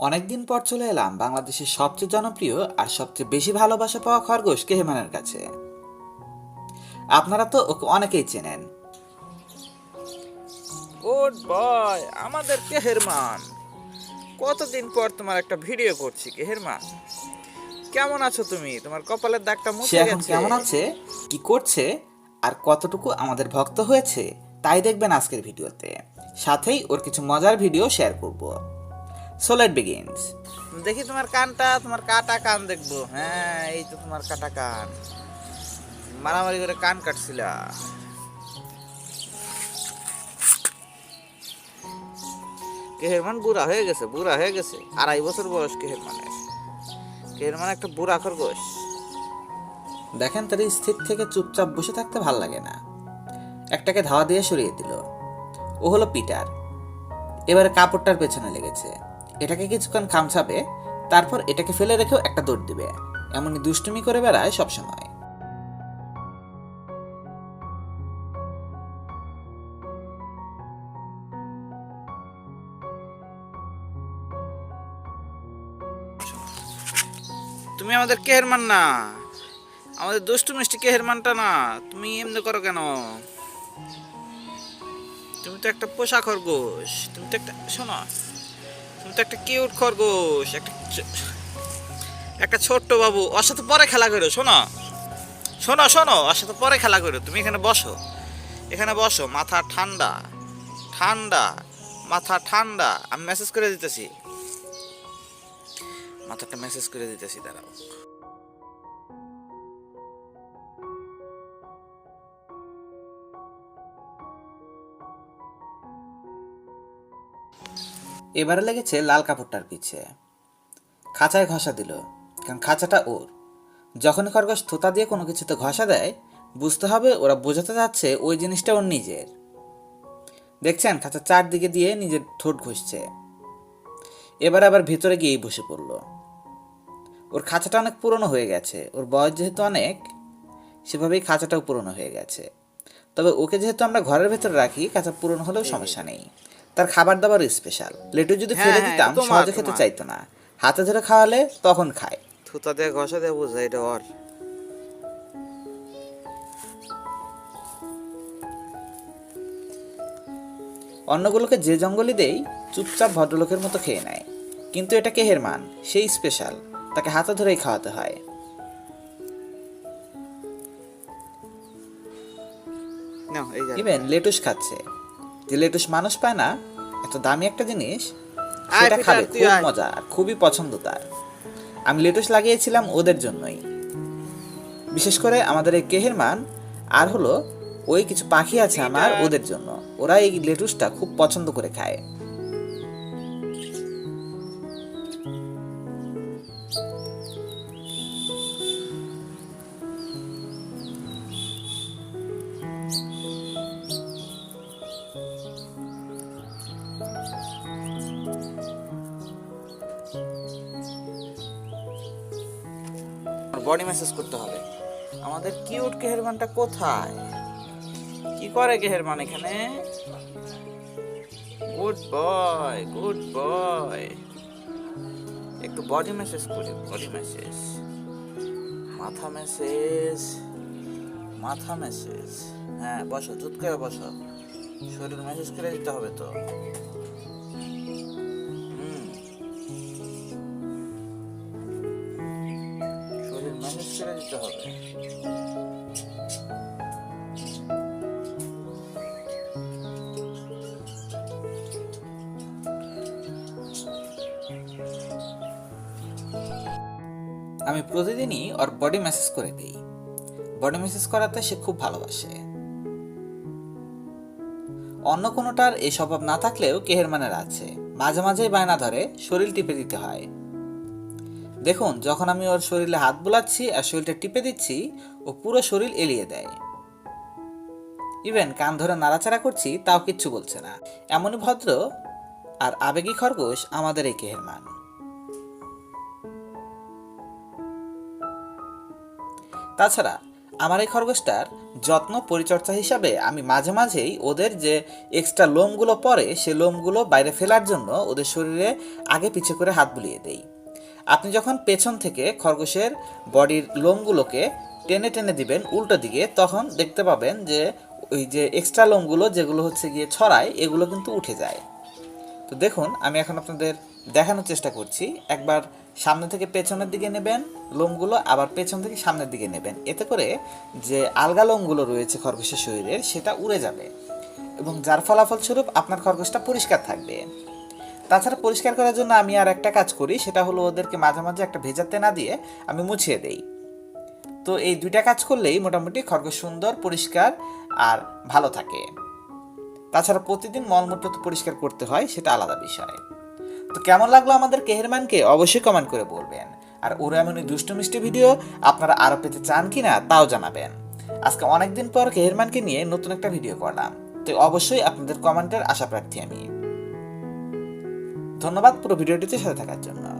অনেকদিন পর চলে এলাম বাংলাদেশের সবচেয়ে জনপ্রিয় আর সবচেয়ে বেশি ভালোবাসা পাওয়া খরগোশ কেহেমানের কাছে। আপনারা তো ওকে অনেকেই চেনেন। গুড বয় আমাদের কেহেরমান। কতদিন পর তোমার একটা ভিডিও করছি কেহেরমান। কেমন আছো তুমি? তোমার কপালের দাগটা মুছে এখন গেছে। কেমন আছে? কি করছে? আর কতটুকু আমাদের ভক্ত হয়েছে? তাই দেখবেন আজকের ভিডিওতে। সাথেই ওর কিছু মজার ভিডিও শেয়ার করব। সো লেট বিগিনস দেখি তোমার কানটা তোমার কাটা কান দেখব। হ্যাঁ এই তো তোমার কাটা কান। মারামারি করে কান কাটছিলা। কেহেরমান বুড়া হয়ে গেছে বুড়া হয়ে গেছে। আড়াই বছর বয়স কেহেরমানের। কেহেরমান একটা বুড়া খরগোশ দেখেন তার স্থির থেকে চুপচাপ বসে থাকতে ভালো লাগে না। একটাকে ধাওয়া দিয়ে সরিয়ে দিল। ও হলো পিটার। এবারে কাপড়টার পেছনে লেগেছে। এটাকে কিছুক্ষণ খামছাবে, তারপর এটাকে ফেলে রেখেও একটা দৌড় দিবে। এমনই দুষ্টুমি করে বেড়ায় সবসময়। তুমি আমাদের কেহেরমান না। আমাদের দুষ্টু মিষ্টি কেহেরমানটা না। তুমি এমনি করো কেন? তুমি তো একটা পোষা খরগোশ। তুমি তো একটা শোনো তুমি একটা কিউট খরগোশ, একটা একটা ছোট্ট বাবু। ওর সাথে পরে খেলা করো, শোনো। শোনো শোনো, ওর সাথে পরে খেলা করো। তুমি এখানে বসো। এখানে বসো, মাথা ঠান্ডা ঠান্ডা, মাথা ঠান্ডা। আমি মেসেজ করে দিতেছি। মাথাটা মেসেজ করে দিতেছি, দাঁড়াও। এবারে লেগেছে লাল কাপড়টার পিছে। খাঁচায় ঘষা দিল কারণ খাঁচাটা ওর। যখনই খরগোশ থোতা দিয়ে কোনো কিছুতে ঘষা দেয় বুঝতে হবে ওরা বোঝাতে যাচ্ছে ওই জিনিসটা ওর নিজের। দেখছেন খাঁচা চারদিকে দিয়ে নিজের ঠোঁট ঘষছে। এবার আবার ভেতরে গিয়েই বসে পড়ল। ওর খাঁচাটা অনেক পুরনো হয়ে গেছে ওর বয়স যেহেতু অনেক সেভাবেই খাঁচাটাও পুরনো হয়ে গেছে। তবে ওকে যেহেতু আমরা ঘরের ভেতরে রাখি খাঁচা পুরনো হলেও সমস্যা নেই। তার খাবার দাবার স্পেশাল লেটু যদি হ্যাঁ, ফেলে হ্যাঁ, দিতাম সহজে খেতে চাইতো না। হাতে ধরে খাওয়ালে তখন খায়। থুতা দিয়ে ঘষা দিয়ে বোঝা এটা ওর। অন্যগুলোকে যে জঙ্গলে দেই চুপচাপ ভদ্রলোকের মতো খেয়ে নেয়। কিন্তু এটা কেহের মান? সেই স্পেশাল তাকে হাতে ধরেই খাওয়াতে হয়। ইভেন লেটুস খাচ্ছে। যে লেটুস মানুষ পায় না। এত দামি একটা জিনিস সেটা খাবে খুব মজা আর খুবই পছন্দ তার। আমি লেটুস লাগিয়েছিলাম ওদের জন্যই। বিশেষ করে আমাদের এই কেহেরমান আর হলো ওই কিছু পাখি আছে আমার ওদের জন্য। ওরা এই লেটুসটা খুব পছন্দ করে খায়। বডি মেসেজ করতে হবে। আমাদের কিউট কেহেরমানটা কোথায়? কি করে কেহেরমান এখানে? গুড বয় গুড বয় একটু বডি মেসেজ করি বডি মেসেজ মাথা মেসেজ মাথা মেসেজ হ্যাঁ বসো চুপ করে বসো। শরীর মেসেজ করে দিতে হবে তো। করে দিতে হবে। আমি প্রতিদিনই ওর বডি মেসেজ করে দিই। বডি মেসেজ করাতে সে খুব ভালোবাসে। অন্য কোনোটার এই স্বভাব না থাকলেও কেহের মানের আছে। মাঝে মাঝেই বায়না ধরে, শরীর টিপে দিতে হয়। দেখুন, যখন আমি ওর শরীরে হাত বোলাচ্ছি আর শরীরটা টিপে দিচ্ছি, ও পুরো শরীর এলিয়ে দেয়। ইভেন কান ধরে নাড়াচাড়া করছি, তাও কিচ্ছু বলছে না। এমনই ভদ্র আর আবেগী খরগোশ আমাদের এই কেহেরমান তাছাড়া, আমার এই খরগোশটার যত্ন পরিচর্যা হিসাবে আমি মাঝে মাঝেই ওদের যে এক্সট্রা লোমগুলো পরে, সে লোমগুলো বাইরে ফেলার জন্য ওদের শরীরে আগে পিছে করে হাত বুলিয়ে দেই। আপনি যখন পেছন থেকে খরগোশের বডির লোমগুলোকে টেনে টেনে দিবেন উল্টো দিকে, তখন দেখতে পাবেন যে ওই যে এক্সট্রা লোমগুলো যেগুলো হচ্ছে গিয়ে ছড়ায়, এগুলো কিন্তু উঠে যায়। তো দেখুন, আমি এখন আপনাদের দেখানোর চেষ্টা করছি। একবার সামনে থেকে পেছনের দিকে নেবেন লোমগুলো, আবার পেছন থেকে সামনের দিকে নেবেন। এতে করে যে আলগা লোমগুলো রয়েছে খরগোশের শরীরের, সেটা উড়ে যাবে। এবং যার ফলাফলস্বরূপ আপনার খরগোশটা পরিষ্কার থাকবে। তাছাড়া পরিষ্কার করার জন্য আমি আর একটা কাজ করি, সেটা হলো ওদেরকে মাঝে মাঝে একটা ভেজাতে না দিয়ে আমি মুছিয়ে দেই। তো এই দুইটা কাজ করলেই মোটামুটি খরগোশ সুন্দর, পরিষ্কার আর ভালো থাকে। তাছাড়া প্রতিদিন মলমূত্র তো পরিষ্কার করতে হয়, সেটা আলাদা বিষয়। তো কেমন লাগল আমাদের কেহেরমানকে অবশ্যই কমেন্ট করে বলবেন। আর ওরা এমনই দুষ্ট মিষ্টি ভিডিও আপনারা আরও পেতে চান কি না তাও জানাবেন। আজকে অনেকদিন পর কেহেরমানকে নিয়ে নতুন একটা ভিডিও করলাম। তো অবশ্যই আপনাদের কমেন্টের আশা প্রার্থী আমি। ধন্যবাদ পুরো ভিডিওটিতে সাথে থাকার জন্য।